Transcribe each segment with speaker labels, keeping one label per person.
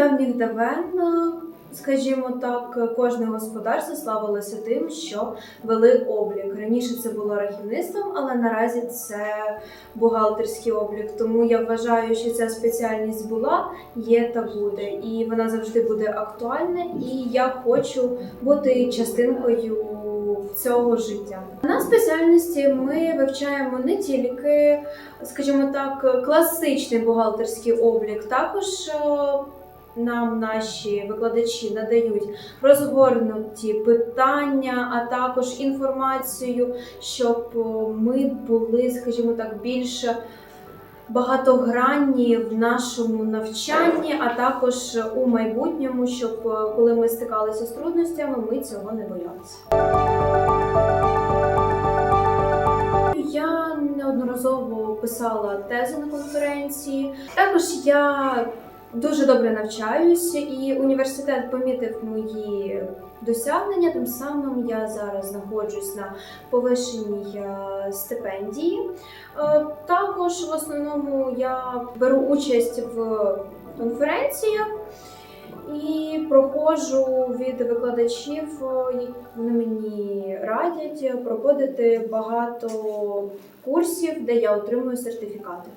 Speaker 1: давніх давен, скажімо так, кожне господарство славилося тим, що вели облік. Раніше це було рахівництвом, але наразі це бухгалтерський облік. Тому я вважаю, що ця спеціальність була, є та буде, і вона завжди буде актуальна. І я хочу бути частинкою цього життя. На спеціальності ми вивчаємо не тільки, скажімо так, класичний бухгалтерський облік, також е, нам наші викладачі надають розгорнуті питання, а також інформацію, щоб е, ми були, скажімо так, більше багатогранні в нашому навчанні, а також у майбутньому, щоб е, коли ми стикалися з трудностями, ми цього не боялися. Я неодноразово писала тези на конференції. Також я дуже добре навчаюся, і університет помітив мої досягнення. Тим самим я зараз знаходжусь на повишеній е, стипендії. Е, Також в основному я беру участь в конференціях. І проходжу від викладачів, е, вони мені радять проходити багато курсів, де я отримую сертифікати.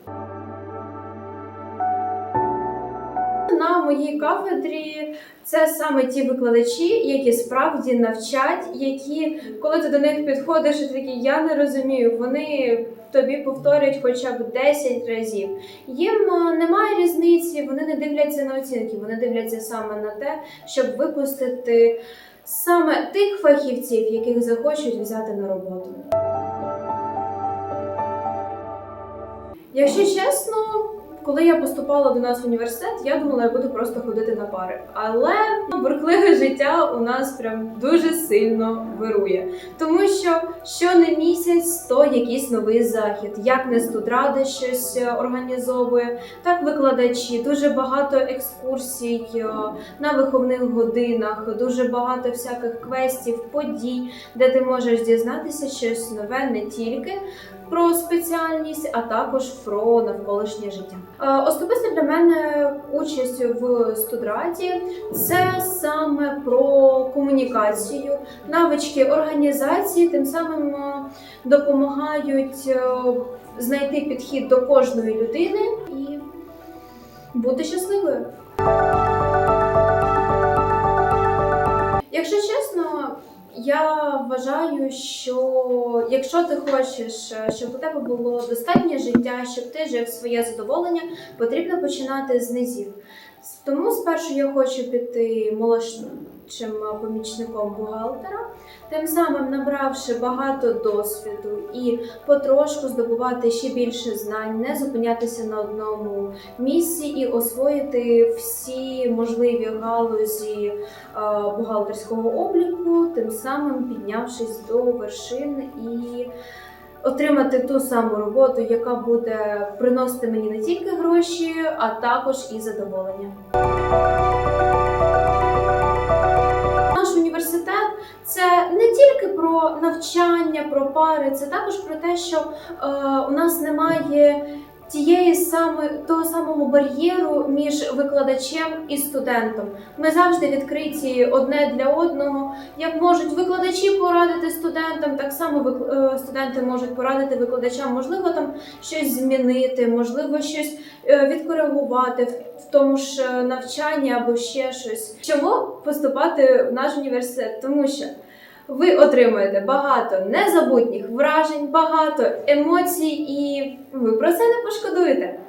Speaker 1: На моїй кафедрі це саме ті викладачі, які справді навчать, які, коли ти до них підходиш, і такий, я не розумію, вони тобі повторять хоча б 10 разів. Їм е, немає різниці, вони не дивляться на оцінки, вони дивляться саме на те, щоб випустити саме тих фахівців, яких захочуть взяти на роботу. Якщо чесно, коли я поступала до нас в університет, я думала, я буду просто ходити на пари. Але бурхливе життя у нас прям дуже сильно вирує. Тому що щоне місяць то якийсь новий захід. Як не студрада щось е, організовує, так викладачі, дуже багато екскурсій е, на виховних годинах, дуже багато всяких квестів, подій, де ти можеш дізнатися щось нове не тільки про спеціальність, а також про навколишнє життя. Е, Особисто для мене участь в студраді це саме про комунікацію, навички організації, тим самим е, допомагають е, знайти підхід до кожної людини і бути щасливою. Якщо чесно, я вважаю, що якщо ти хочеш, е, щоб у тебе було достатнє життя, щоб ти жив своє задоволення, потрібно починати з низів. Тому спершу я хочу піти молодшим помічником бухгалтера, тим самим набравши багато досвіду і потрошку здобувати ще більше знань, не зупинятися на одному місці і освоїти всі можливі галузі е, бухгалтерського обліку, тим самим піднявшись до вершин і отримати ту саму роботу, яка буде приносити мені не тільки гроші, а також і задоволення. Тільки про навчання, про пари, це також про те, що е, у нас немає тієї саме того самого бар'єру між викладачем і студентом. Ми завжди відкриті одне для одного. Як можуть викладачі порадити студентам, так само е, студенти можуть порадити викладачам, можливо, там щось змінити, можливо, щось е, відкоригувати в тому ж е, навчанні або ще щось. Чому поступати в наш університет? Тому що ви отримаєте багато незабутніх вражень, багато емоцій, і ви про це не пошкодуєте.